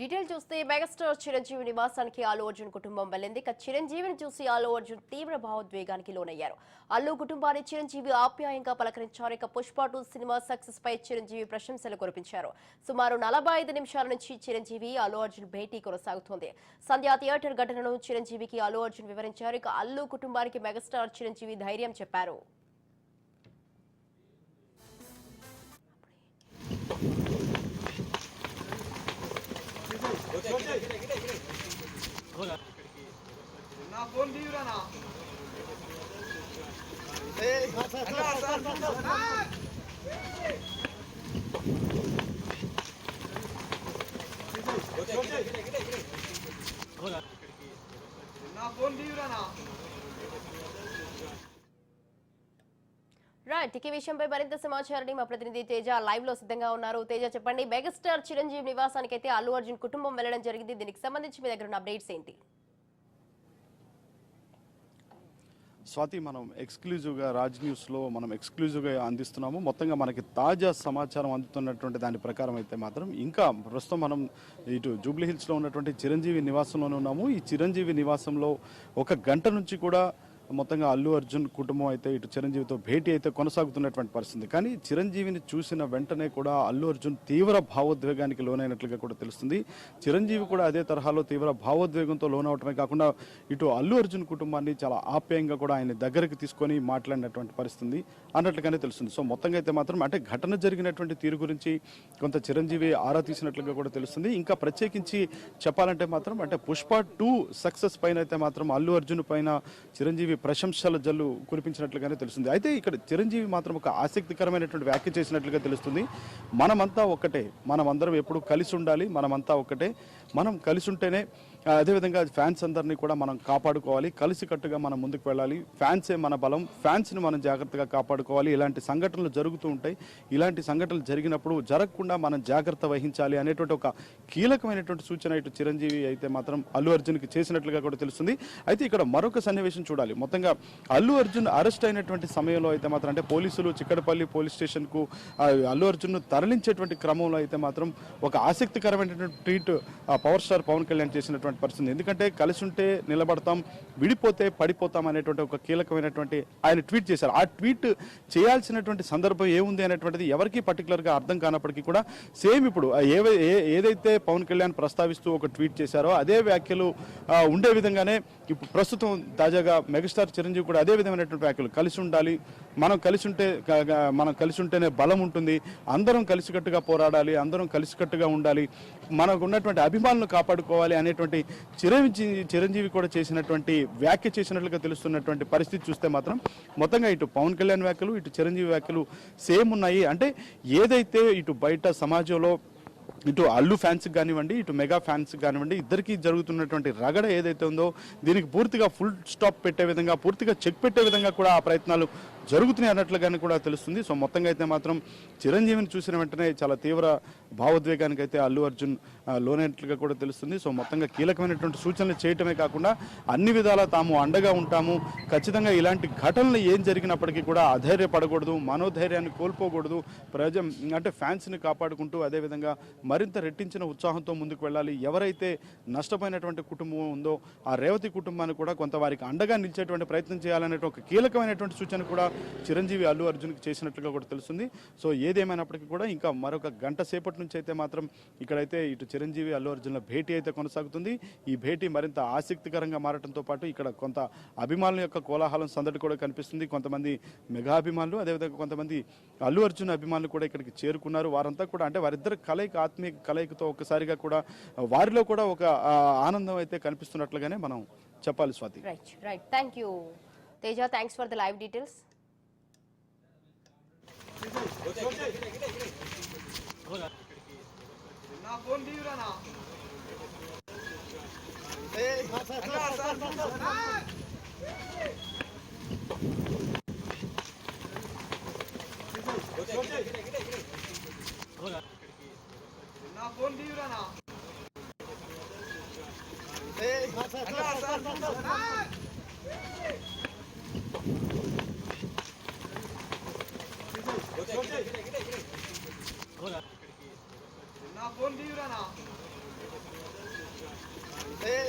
Detail చూస్తే megastar Chiranjeevi నివాసానికి అల్లు అర్జున్ కుటుంబం వెళ్ళింది. ఇక చిరంజీవిని చూసి అల్లు అర్జున్ తీవ్ర భావోద్వేగానికి లోనయ్యారు. అల్లు కుటుంబాన్ని చిరంజీవి ఆప్యాయంగా పలకరించారు. ఇక పుష్ప టూ సినిమా సక్సెస్ పై చిరంజీవి ప్రశంసలు కురిపించారు. సుమారు నలభై ఐదు నిమిషాల నుంచి చిరంజీవి అల్లు అర్జున్ భేటీ కొనసాగుతోంది. సంధ్యా థియేటర్ ఘటనను చిరంజీవికి అల్లు అర్జున్ వివరించారు. ఇక అల్లు కుటుంబానికి మెగాస్టార్ చిరంజీవి ధైర్యం చెప్పారు. నా ఫోన్ తీయురా నా రైట్ ఇక విషయంపై మరింత సమాచారాన్ని మా ప్రతినిధి తేజ లైవ్లో సిద్ధంగా ఉన్నారు. తేజ చెప్పండి మెగాస్టార్ చిరంజీవి నివాసానికి అయితే అల్లు అర్జున్ కుటుంబం వెళ్ళడం జరిగింది. దీనికి సంబంధించి మీ దగ్గర ఉన్న అప్డేట్స్ ఏంటి? స్వాతి మనం ఎక్స్క్లూజివ్గా రాజ్ న్యూస్లో మనం ఎక్స్క్లూజివ్గా అందిస్తున్నాము. మొత్తంగా మనకి తాజా సమాచారం అందుతున్నటువంటి దాని ప్రకారం అయితే మాత్రం ఇంకా ప్రస్తుతం మనం ఇటు జూబ్లీ హిల్స్లో ఉన్నటువంటి చిరంజీవి నివాసంలోనే ఉన్నాము. ఈ చిరంజీవి నివాసంలో ఒక గంట నుంచి కూడా మొత్తంగా అల్లు అర్జున్ కుటుంబం అయితే ఇటు చిరంజీవితో భేటీ అయితే కొనసాగుతున్నటువంటి పరిస్థితి. కానీ చిరంజీవిని చూసిన వెంటనే కూడా అల్లు అర్జున్ తీవ్ర భావోద్వేగానికి లోనైనట్లుగా కూడా తెలుస్తుంది. చిరంజీవి కూడా అదే తరహాలో తీవ్ర భావోద్వేగంతో లోనవటమే కాకుండా ఇటు అల్లు అర్జున్ కుటుంబాన్ని చాలా ఆప్యాయంగా కూడా ఆయన దగ్గరికి తీసుకొని మాట్లాడినటువంటి పరిస్థితి అన్నట్లుగానే తెలుస్తుంది. సో మొత్తంగా అయితే మాత్రం అంటే ఘటన జరిగినటువంటి తీరు గురించి కొంత చిరంజీవి ఆరా తీసినట్లుగా కూడా తెలుస్తుంది. ఇంకా ప్రత్యేకించి చెప్పాలంటే మాత్రం అంటే పుష్ప టూ సక్సెస్ పైన అయితే మాత్రం అల్లు అర్జున్ పైన చిరంజీవి ప్రశంసల జల్లు కురిపించినట్లుగానే తెలుస్తుంది. అయితే ఇక్కడ చిరంజీవి మాత్రం ఒక ఆసక్తికరమైనటువంటి వ్యాఖ్య చేసినట్లుగా తెలుస్తుంది. మనమంతా ఒక్కటే. మనం అందరం ఎప్పుడు కలిసి ఉండాలి. మనమంతా ఒక్కటే. మనం కలిసి ఉంటేనే అదేవిధంగా ఫ్యాన్స్ అందరినీ కూడా మనం కాపాడుకోవాలి. కలిసికట్టుగా మనం ముందుకు వెళ్ళాలి. ఫ్యాన్సే మన బలం. ఫ్యాన్స్ని మనం జాగ్రత్తగా కాపాడుకోవాలి. ఇలాంటి సంఘటనలు జరుగుతూ ఉంటాయి. ఇలాంటి సంఘటనలు జరిగినప్పుడు జరగకుండా మనం జాగ్రత్త వహించాలి అనేటువంటి ఒక కీలకమైనటువంటి సూచన ఇటు చిరంజీవి అయితే మాత్రం అల్లు అర్జున్కి చేసినట్లుగా కూడా తెలుస్తుంది. అయితే ఇక్కడ మరొక సన్నివేశం చూడాలి. మొత్తంగా అల్లు అర్జున్ అరెస్ట్ అయినటువంటి సమయంలో అయితే మాత్రం అంటే పోలీసులు చిక్కడపల్లి పోలీస్ స్టేషన్కు అల్లు అర్జున్ను తరలించేటువంటి క్రమంలో అయితే మాత్రం ఒక ఆసక్తికరమైనటువంటి tweet power star Pawan Kalyan చేసినటువంటి పరిస్థితి ఎందుకంటే కలిసి ఉంటే నిలబడతాం విడిపోతే పడిపోతాం అనేటువంటి ఒక కీలకమైనటువంటి ఆయన ట్వీట్ చేశారు. ఆ ట్వీట్ చేయాల్సినటువంటి సందర్భం ఏముంది అనేటువంటిది ఎవరికీ పర్టికులర్గా అర్థం కానప్పటికీ కూడా సేమ్ ఇప్పుడు ఏ- ఏదైతే పవన్ కళ్యాణ్ ప్రస్తావిస్తూ ఒక ట్వీట్ చేశారో అదే వ్యాఖ్యలు ఉండే విధంగానే ఇప్పుడు ప్రస్తుతం తాజాగా మెగాస్టార్ చిరంజీవి కూడా అదే విధమైనటువంటి వ్యాఖ్యలు కలిసి ఉండాలి మనం కలిసి ఉంటే మనం కలిసి ఉంటేనే బలం ఉంటుంది. అందరం కలిసికట్టుగా పోరాడాలి అందరం కలిసికట్టుగా ఉండాలి. మనకు ఉన్నటువంటి అభిమానులను కాపాడుకోవాలి అనేటువంటి చిరంజీవి చిరంజీవి కూడా చేసినటువంటి వ్యాఖ్య చేసినట్లుగా తెలుస్తున్నటువంటి పరిస్థితి చూస్తే మాత్రం మొత్తంగా ఇటు పవన్ కళ్యాణ్ వ్యాఖ్యలు ఇటు చిరంజీవి వ్యాఖ్యలు సేమ్ ఉన్నాయి. అంటే ఏదైతే ఇటు బయట సమాజంలో ఇటు అల్లు ఫ్యాన్స్కి కానివ్వండి ఇటు మెగా ఫ్యాన్స్కి కానివ్వండి ఇద్దరికి జరుగుతున్నటువంటి రగడ ఏదైతే ఉందో దీనికి పూర్తిగా ఫుల్ స్టాప్ పెట్టే విధంగా పూర్తిగా చెక్ పెట్టే విధంగా కూడా ఆ ప్రయత్నాలు జరుగుతున్నాయి అన్నట్లుగానే కూడా తెలుస్తుంది. సో మొత్తంగా అయితే మాత్రం చిరంజీవిని చూసిన వెంటనే చాలా తీవ్ర భావోద్వేగానికి అయితే అల్లు అర్జున్ లోనైనట్లుగా కూడా తెలుస్తుంది. సో మొత్తంగా కీలకమైనటువంటి సూచనలు చేయటమే కాకుండా అన్ని విధాలా తాము అండగా ఉంటాము. ఖచ్చితంగా ఇలాంటి ఘటనలు ఏం జరిగినప్పటికీ కూడా అధైర్యపడకూడదు మనోధైర్యాన్ని కోల్పోకూడదు. ప్రజ అంటే ఫ్యాన్స్ని కాపాడుకుంటూ అదేవిధంగా మరింత రెట్టించిన ఉత్సాహంతో ముందుకు వెళ్ళాలి. ఎవరైతే నష్టపోయినటువంటి కుటుంబం ఉందో ఆ రేవతి కుటుంబాన్ని కూడా కొంత వారికి అండగా నిలిచేటువంటి ప్రయత్నం చేయాలనే ఒక కీలకమైనటువంటి సూచన కూడా చిరంజీవి అల్లు అర్జున్కి చేసినట్లుగా కూడా తెలుస్తుంది. సో ఏదేమైనప్పటికీ కూడా ఇంకా మరొక గంట సేపటి నుంచి అయితే మాత్రం ఇక్కడైతే ఇటు చిరంజీవి అల్లు అర్జున్ల భేటీ అయితే కొనసాగుతుంది. ఈ భేటీ మరింత ఆసక్తికరంగా మారడంతో పాటు ఇక్కడ కొంత అభిమానుల యొక్క కోలాహలం సందడి కూడా కనిపిస్తుంది. కొంతమంది మెగా అభిమానులు అదేవిధంగా కొంతమంది అల్లు అర్జున్ అభిమానులు కూడా ఇక్కడికి చేరుకున్నారు. వారంతా కూడా అంటే వారిద్దరు కలయిక ఆత్మీయ కలయికతో ఒక్కసారిగా కూడా వారిలో కూడా ఒక ఆనందం అయితే కనిపిస్తున్నట్లుగానే మనం చెప్పాలి Swathi. Right right thank you Teja thanks for the live details నా ఫోన్ తీయురా నా నా ఫోన్ తీయురా నా నా না ফোন দিউরা না এই